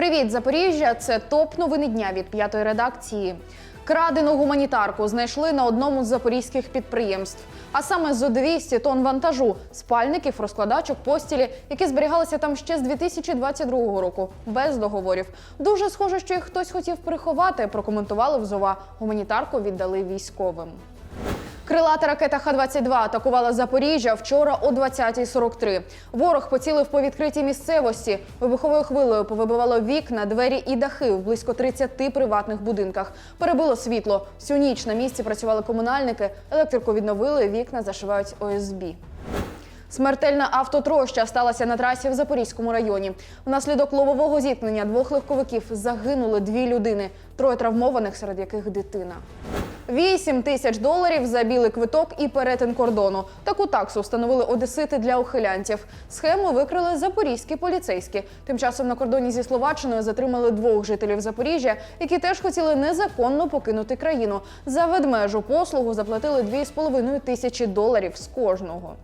Привіт, Запоріжжя! Це топ новини дня від п'ятої редакції. Крадену гуманітарку знайшли на одному з запорізьких підприємств. А саме зо 200 тонн вантажу, спальників, розкладачок, постілі, які зберігалися там ще з 2022 року, без договорів. Дуже схоже, що їх хтось хотів приховати. Прокоментували в ЗОВА. Гуманітарку віддали військовим. Крилата ракета Х-22 атакувала Запоріжжя вчора о 20.43. Ворог поцілив по відкритій місцевості. Вибуховою хвилею повибивало вікна, двері і дахи в близько 30 приватних будинках. Перебило світло. Всю ніч на місці працювали комунальники. Електрику відновили, вікна зашивають ОСБ. Смертельна автотроща сталася на трасі в Запорізькому районі. Внаслідок лобового зіткнення двох легковиків загинули дві людини, троє травмованих, серед яких дитина. 8 тисяч доларів за білий квиток і перетин кордону. Таку таксу встановили одесити для ухилянтів. Схему викрили запорізькі поліцейські. Тим часом на кордоні зі Словаччиною затримали двох жителів Запоріжжя, які теж хотіли незаконно покинути країну. За ведмежу послугу заплатили 2,5 тисячі доларів з кожного.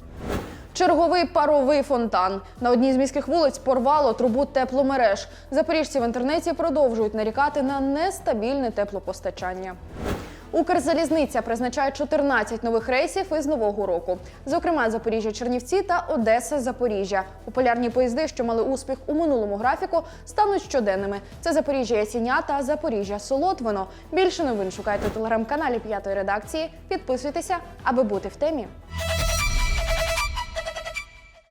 Черговий паровий фонтан на одній з міських вулиць порвало трубу тепломереж. Запоріжці в інтернеті продовжують нарікати на нестабільне теплопостачання. Укрзалізниця призначає 14 нових рейсів із нового року. Зокрема, Запоріжжя Чернівці та Одеса Запоріжжя. Популярні поїзди, що мали успіх у минулому графіку, стануть щоденними. Це Запоріжжя Ясіня та Запоріжжя Солотвино. Більше новин шукайте у телеграм-каналі п'ятої редакції. Підписуйтеся, аби бути в темі.